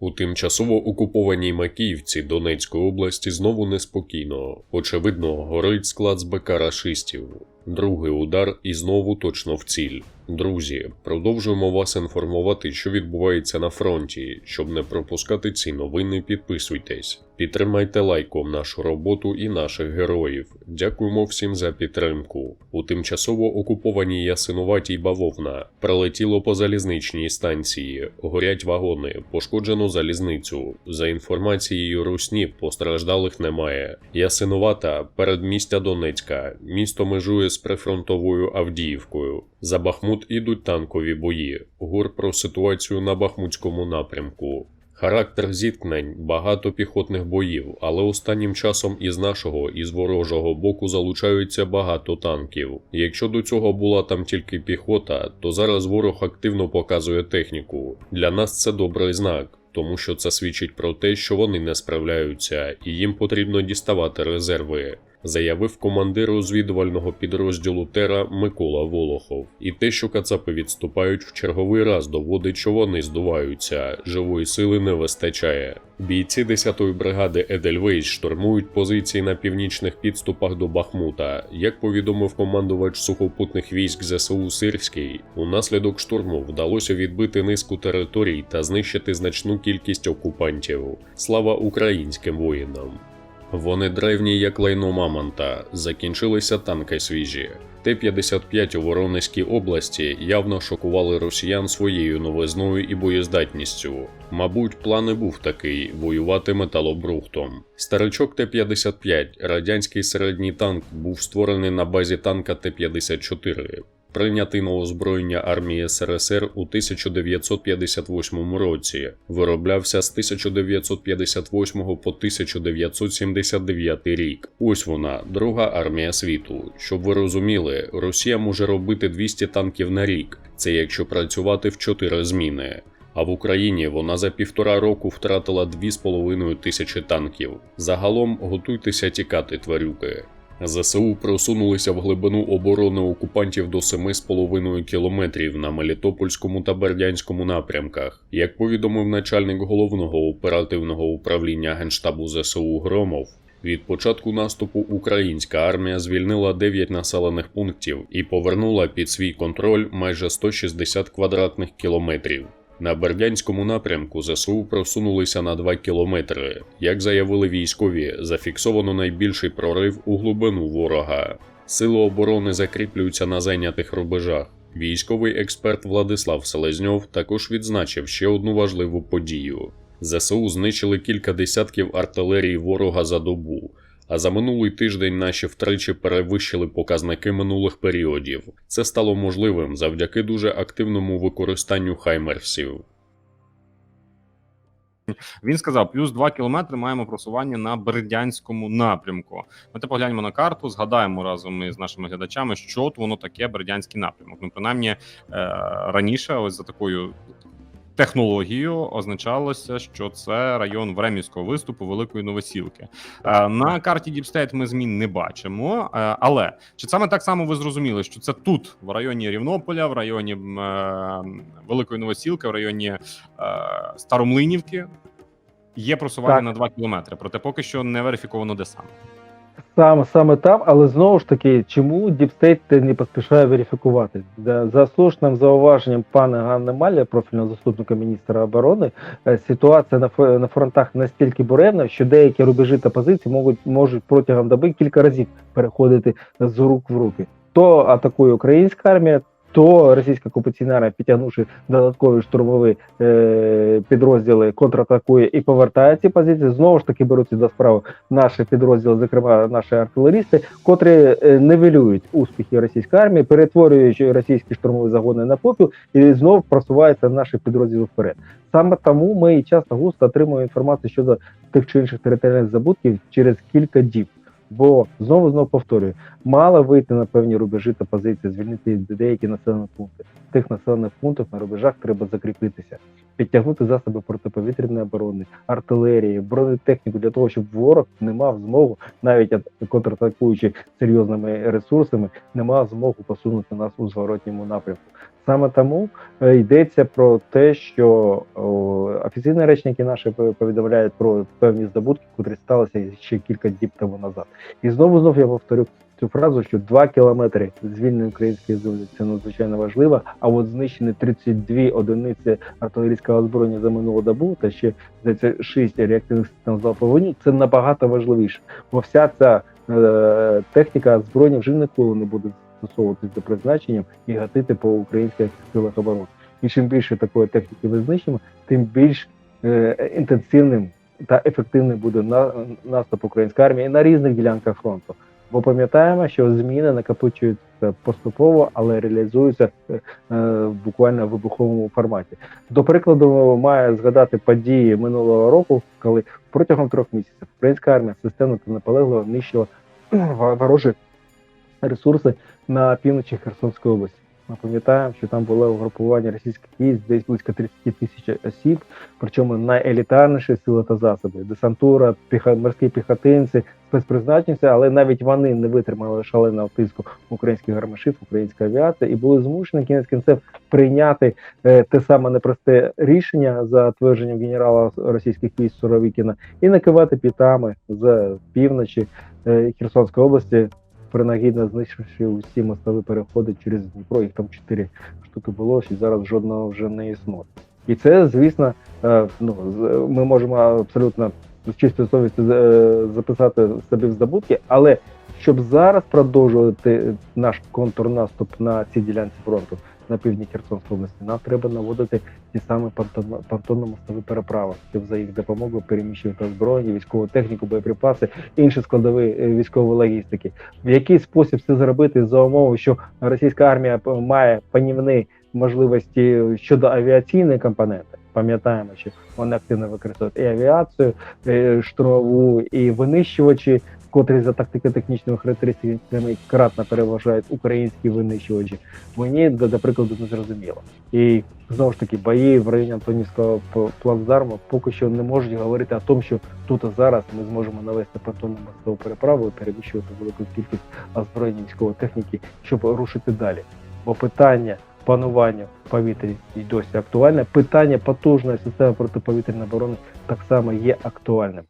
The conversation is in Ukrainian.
У тимчасово окупованій Макіївці Донецької області знову неспокійно. Очевидно, горить склад з БК рашистів. Другий удар і знову точно в ціль. Друзі, продовжуємо вас інформувати, що відбувається на фронті. Щоб не пропускати ці новини, підписуйтесь. Підтримайте лайком нашу роботу і наших героїв. Дякуємо всім за підтримку. У тимчасово окупованій Ясинуватій Бавовна прилетіло по залізничній станції, горять вагони, пошкоджено залізницю. За інформацією Русні, постраждалих немає. Ясинувата передмістя Донецька, місто межує з прифронтовою Авдіївкою. За Бахмут ідуть танкові бої. Гур про ситуацію на Бахмутському напрямку. Характер зіткнень багато піхотних боїв, але останнім часом із нашого і з ворожого боку залучаються багато танків. Якщо до цього була там тільки піхота, то зараз ворог активно показує техніку. Для нас це добрий знак. Тому що це свідчить про те, що вони не справляються, і їм потрібно діставати резерви, заявив командир розвідувального підрозділу Тера Микола Волохов. І те, що кацапи відступають в черговий раз, доводить, що вони здуваються, живої сили не вистачає. Бійці 10-ї бригади Едельвейс штурмують позиції на північних підступах до Бахмута. Як повідомив командувач сухопутних військ ЗСУ Сирський, унаслідок штурму вдалося відбити низку територій та знищити значну кількість окупантів. Слава українським воїнам! Вони древні, як лайно Мамонта, закінчилися танки свіжі. Т-55 у Воронезькій області явно шокували росіян своєю новизною і боєздатністю. Мабуть, план і був такий воювати металобрухтом. Старичок Т-55, радянський середній танк, був створений на базі танка Т-54. Прийнятий на озброєння армії СРСР у 1958 році, вироблявся з 1958 по 1979 рік. Ось вона, друга армія світу. Щоб ви розуміли, Росія може робити 200 танків на рік. Це якщо працювати в 4 зміни. А в Україні вона за півтора року втратила 2,5 тисячі танків. Загалом готуйтеся тікати, тварюки. ЗСУ просунулися в глибину оборони окупантів до 7,5 кілометрів на Мелітопольському та Бердянському напрямках. Як повідомив начальник головного оперативного управління Генштабу ЗСУ Громов, від початку наступу українська армія звільнила 9 населених пунктів і повернула під свій контроль майже 160 квадратних кілометрів. На Бердянському напрямку ЗСУ просунулися на 2 кілометри. Як заявили військові, зафіксовано найбільший прорив у глибину ворога. Сили оборони закріплюються на зайнятих рубежах. Військовий експерт Владислав Селезньов також відзначив ще одну важливу подію: ЗСУ знищили кілька десятків артилерій ворога за добу. А за минулий тиждень наші втричі перевищили показники минулих періодів. Це стало можливим завдяки дуже активному використанню хаймерсів. Він сказав, плюс 2 кілометри маємо просування на Бердянському напрямку. Ми те погляньмо на карту, згадаємо разом із нашими глядачами, що от воно таке Бердянський напрямок. Ну, принаймні, е, раніше, ось за такою технологією, означалося, що це район Времівського виступу Великої Новосілки. Е, на карті Діпстейт ми змін не бачимо. Е, але чи саме так само ви зрозуміли, що це тут, в районі Рівнополя, в районі е, Великої Новосілки, в районі Старомлинівки? Є просування Так. на 2 кілометри, проте поки що не верифіковано де саме. Саме саме там, але знову ж таки, чому Діпстейт не поспішає верифікувати? За, слушним зауваженням пана Ганни Маля, профільного заступника міністра оборони, е, ситуація на фронтах настільки буревна, що деякі рубежі та позиції можуть можуть протягом доби кілька разів переходити з рук в руки. То атакує українська армія. То російська окупаційна армія, підтягнувши додаткові штурмові е, підрозділи, контратакує і повертає ці позиції. Знову ж таки беруться до справи наші підрозділи, зокрема наші артилерісти, котрі е, нивелюють успіхи російської армії, перетворюючи російські штурмові загони на попіл, і знов просуваються наші підрозділи вперед. Саме тому ми часто густо отримуємо інформацію щодо тих чи інших територіальних забутків через кілька діб. Бо знову знову повторюю, мало вийти на певні рубежі та позиції, звільнити деякі населені пункти. В тих населених пунктах на рубежах треба закріпитися, підтягнути засоби протиповітряної оборони, артилерії, бронетехніку для того, щоб ворог не мав змогу, навіть ат- контратакуючи серйозними ресурсами, не мав змогу посунути нас у зворотньому напрямку. Саме тому е, йдеться про те, що офіційні речники наші повідомляють про певні здобутки, котрі сталися ще кілька діб тому назад. І знову знов я повторю цю фразу, що 2 кілометри звільненої української землі це надзвичайно важливо. А от знищені 32 одиниці артилерійського озброєння за минулу добу та ще здається 6 реактивних систем залпового вогню – це набагато важливіше, бо вся ця е, техніка озброєння вже ніколи не буде застосовуватись за призначенням і гатити по українських силах оборони. І чим більше такої техніки ми знищимо, тим більш е, інтенсивним та ефективним буде на, наступ української армії на різних ділянках фронту. Бо пам'ятаємо, що зміни накопичуються поступово, але реалізуються е, е, буквально в вибуховому форматі. До прикладу, має згадати події минулого року, коли протягом трьох місяців українська армія системно та наполегливо нищила ва- ворожі ресурси на півночі Херсонської області. Ми пам'ятаємо, що там було угрупування російських військ десь близько 30 тисяч осіб, причому найелітарніші сили та засоби, десантура, піха, морські піхотинці, спецпризначенці, але навіть вони не витримали шаленого тиску українських гармашів, української авіації, і були змушені кінець кінцев прийняти е, те саме непросте рішення за твердженням генерала російських військ Суровікіна і накивати пітами з півночі е, Херсонської області, принагідно знищивши усі мостові переходи через Дніпро. Їх там чотири штуки було, і зараз жодного вже не існує. І це, звісно, е, ну ми можемо абсолютно з чистою совістю е, записати собі в здобутки, але щоб зараз продовжувати наш контрнаступ на цій ділянці фронту на півдні Херсонської області, нам треба наводити ті самі понтонно- понтонно-мостові переправи, щоб за їх допомогою переміщувати озброєння, військову техніку, боєприпаси, інші складові е, військової логістики. В який спосіб це зробити за умови, що російська армія має панівні можливості щодо авіаційної компоненти. Пам'ятаємо, що вони активно використовують і авіацію, і штурмову, і винищувачі, котрі за тактико-технічними характеристиками кратно переважають українські винищувачі. Мені до, прикладу не зрозуміло. І знову ж таки бої в районі Антонівського плацдарму поки що не можуть говорити о тому, що тут і зараз ми зможемо навести понтонну мостову переправу і переміщувати велику кількість озброєння військової техніки, щоб рушити далі. Бо питання панування в повітрі і досі актуальне. Питання потужної системи протиповітряної оборони так само є актуальним.